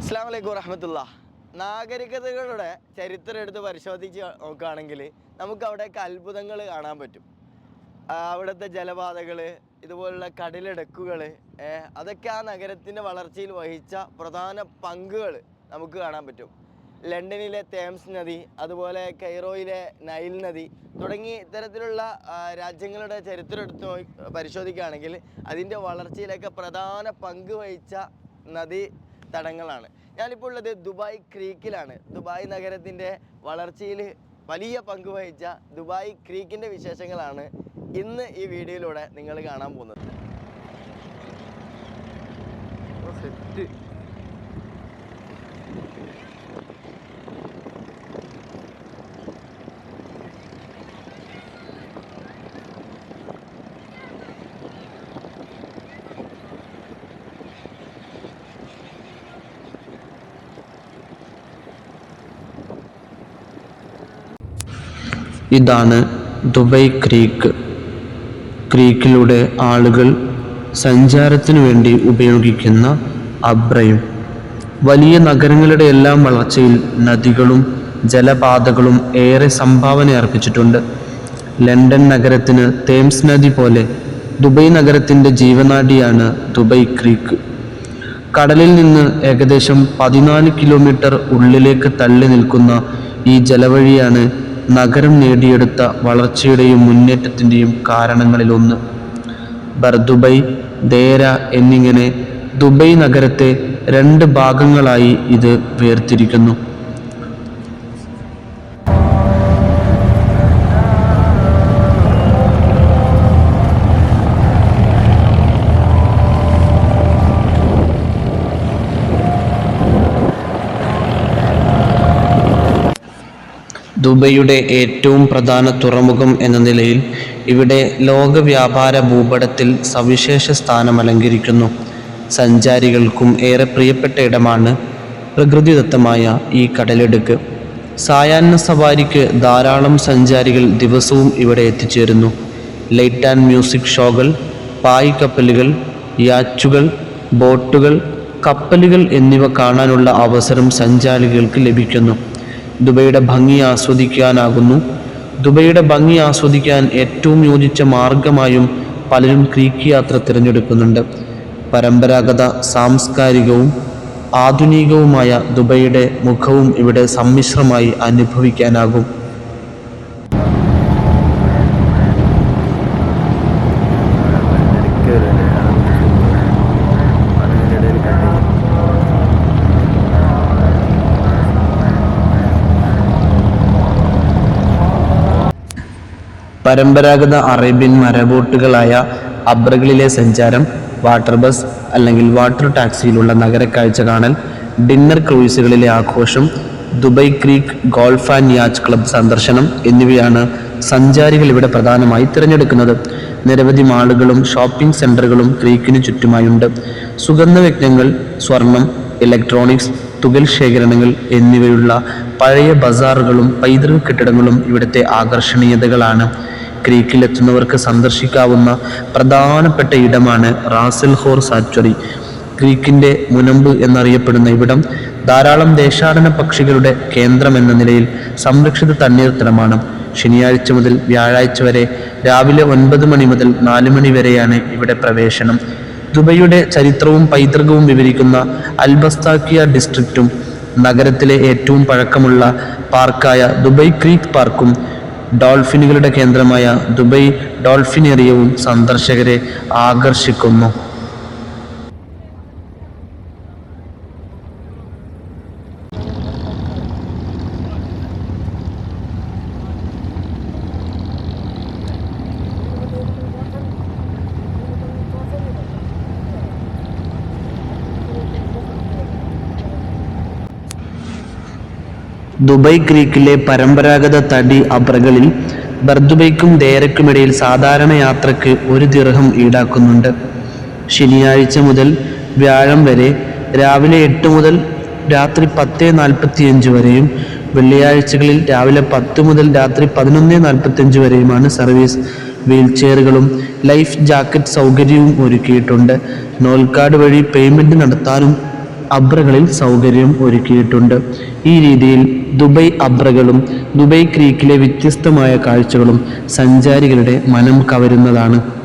അസ്സാം വലൈക്കും വറഹമത്തുള്ള. നാഗരികതകളുടെ ചരിത്രം എടുത്ത് പരിശോധിച്ച് നോക്കുകയാണെങ്കിൽ നമുക്ക് അവിടെയൊക്കെ അത്ഭുതങ്ങൾ കാണാൻ പറ്റും. അവിടുത്തെ ജലപാതകൾ ഇതുപോലുള്ള കടലിടക്കുകൾ അതൊക്കെ ആ നഗരത്തിന്റെ വളർച്ചയിൽ വഹിച്ച പ്രധാന പങ്കുകൾ നമുക്ക് കാണാൻ പറ്റും. ലണ്ടനിലെ തേംസ് നദി അതുപോലെ കൈറോയിലെ നൈൽ നദി തുടങ്ങി ഇത്തരത്തിലുള്ള രാജ്യങ്ങളുടെ ചരിത്രം എടുത്ത് പരിശോധിക്കുകയാണെങ്കിൽ അതിന്റെ വളർച്ചയിലൊക്കെ പ്രധാന പങ്ക് വഹിച്ച നദി തടങ്ങളാണ് ഞാനിപ്പോൾ ഉള്ളത് ദുബായ് ക്രീക്കിലാണ്. ദുബായ് നഗരത്തിന്റെ വളർച്ചയിൽ വലിയ പങ്ക് വഹിച്ച ദുബായ് ക്രീക്കിന്റെ വിശേഷങ്ങളാണ് ഇന്ന് ഈ വീഡിയോയിലൂടെ നിങ്ങൾ കാണാൻ പോകുന്നത്. സെറ്റ് ഇതാണ് ദുബൈ ക്രീക്ക്. ക്രീക്കിലൂടെ ആളുകൾ സഞ്ചാരത്തിനു വേണ്ടി ഉപയോഗിക്കുന്ന അബ്രയും. വലിയ നഗരങ്ങളുടെ എല്ലാം വളർച്ചയിൽ നദികളും ജലപാതകളും ഏറെ സംഭാവന അർപ്പിച്ചിട്ടുണ്ട്. ലണ്ടൻ നഗരത്തിന് തേംസ് നദി പോലെ ദുബൈ നഗരത്തിന്റെ ജീവനാഡിയാണ് ദുബൈ ക്രീക്ക്. കടലിൽ നിന്ന് ഏകദേശം പതിനാല് കിലോമീറ്റർ ഉള്ളിലേക്ക് തള്ളി നിൽക്കുന്ന ഈ ജലവഴിയാണ് നഗരം നേടിയെടുത്ത വളർച്ചയുടെയും മുന്നേറ്റത്തിന്റെയും കാരണങ്ങളിലൊന്ന്. ബർദുബൈ ദേര എന്നിങ്ങനെ ദുബൈ നഗരത്തെ രണ്ട് ഭാഗങ്ങളായി ഇത് വേർതിരിക്കുന്നു. ദുബൈയുടെ ഏറ്റവും പ്രധാന തുറമുഖം എന്ന നിലയിൽ ഇവിടെ ലോക വ്യാപാര ഭൂപടത്തിൽ സവിശേഷ സ്ഥാനം അലങ്കരിക്കുന്നു സഞ്ചാരികൾക്കും ഏറെ പ്രിയപ്പെട്ട ഇടമാണ് പ്രകൃതിദത്തമായ ഈ കടലിടുക്ക്. സായാഹ്ന സവാരിക്ക് ധാരാളം സഞ്ചാരികൾ ദിവസവും ഇവിടെ എത്തിച്ചേരുന്നു. ലൈറ്റ് ആൻഡ് മ്യൂസിക് ഷോകൾ പായ് കപ്പലുകൾ യാച്ചുകൾ ബോട്ടുകൾ കപ്പലുകൾ എന്നിവ കാണാനുള്ള അവസരം സഞ്ചാരികൾക്ക് ലഭിക്കുന്നു. ദുബൈയുടെ ഭംഗി ആസ്വദിക്കാനാകുന്നു. ദുബൈയുടെ ഭംഗി ആസ്വദിക്കാൻ ഏറ്റവും യോജിച്ച മാർഗമായും പലരും ക്രീക്ക് യാത്ര തിരഞ്ഞെടുക്കുന്നുണ്ട്. പരമ്പരാഗത സാംസ്കാരികവും ആധുനികവുമായ ദുബൈയുടെ മുഖവും ഇവിടെ സമ്മിശ്രമായി അനുഭവിക്കാനാകും. പരമ്പരാഗത അറേബ്യൻ മരബോട്ടുകളായ അബ്രകളിലെ സഞ്ചാരം വാട്ടർ ബസ് അല്ലെങ്കിൽ വാട്ടർ ടാക്സിയിലുള്ള നഗരക്കാഴ്ച കാണൽ ഡിന്നർ ക്രൂയിസുകളിലെ ആഘോഷം Dubai creek golf and yacht club സന്ദർശനം എന്നിവയാണ് സഞ്ചാരികൾ ഇവിടെ പ്രധാനമായി തിരഞ്ഞെടുക്കുന്നത്. നിരവധി മാളുകളും ഷോപ്പിംഗ് സെന്ററുകളും ക്രീക്കിന് ചുറ്റുമായുണ്ട്. സുഗന്ധവ്യജ്ഞങ്ങൾ സ്വർണം ഇലക്ട്രോണിക്സ് തുകൽ ശേഖരണങ്ങൾ എന്നിവയുള്ള പഴയ ബസാറുകളും പൈതൃക കെട്ടിടങ്ങളും ഇവിടുത്തെ ആകർഷണീയതകളാണ്. ക്രീക്കിലെത്തുന്നവർക്ക് സന്ദർശിക്കാവുന്ന പ്രധാനപ്പെട്ട ഇടമാണ് റാസൽ ഹോർ സാച്വറി ക്രീക്കിന്റെ മുനമ്പ് എന്നറിയപ്പെടുന്ന ഇവിടം ധാരാളം ദേശാടന പക്ഷികളുടെ കേന്ദ്രം എന്ന നിലയിൽ സംരക്ഷിത തണ്ണീർത്തടമാണ് ശനിയാഴ്ച മുതൽ വ്യാഴാഴ്ച വരെ രാവിലെ ഒൻപത് മണി മുതൽ നാല് മണി വരെയാണ് ഇവിടെ പ്രവേശനം. ദുബൈയുടെ ചരിത്രവും പൈതൃകവും വിവരിക്കുന്ന അൽബസ്താക്കിയ ഡിസ്ട്രിക്റ്റും നഗരത്തിലെ ഏറ്റവും പഴക്കമുള്ള പാർക്കായ ദുബൈ ക്രീക്ക് പാർക്കും ഡോൾഫിനുകളുടെ കേന്ദ്രമായ ദുബൈ ഡോൾഫിനേറിയവും സന്ദർശകരെ ആകർഷിക്കുന്നു. ദുബൈ ക്രീക്കിലെ പരമ്പരാഗത തടി അബ്രകളിൽ ബർദുബൈക്കും ദേരക്കുമിടയിൽ സാധാരണ യാത്രയ്ക്ക് ഒരു ദിർഹം ഈടാക്കുന്നുണ്ട്. ശനിയാഴ്ച മുതൽ വ്യാഴം വരെ രാവിലെ എട്ട് മുതൽ രാത്രി പത്ത് നാൽപ്പത്തിയഞ്ച് വരെയും വെള്ളിയാഴ്ചകളിൽ രാവിലെ പത്ത് മുതൽ രാത്രി പതിനൊന്ന് നാൽപ്പത്തിയഞ്ച് വരെയുമാണ് സർവീസ്. വീൽ ചെയറുകളും ലൈഫ് ജാക്കറ്റ് സൗകര്യവും ഒരുക്കിയിട്ടുണ്ട്. നോൽക്കാട് വഴി പേയ്മെന്റ് നടത്താനും അബ്രകളിൽ സൗകര്യം ഒരുക്കിയിട്ടുണ്ട്. ഈ രീതിയിൽ ദുബൈ അബ്രകളും ദുബൈ ക്രീക്കിലെ വ്യത്യസ്തമായ കാഴ്ചകളും സഞ്ചാരികളുടെ മനം കവരുന്നതാണ്.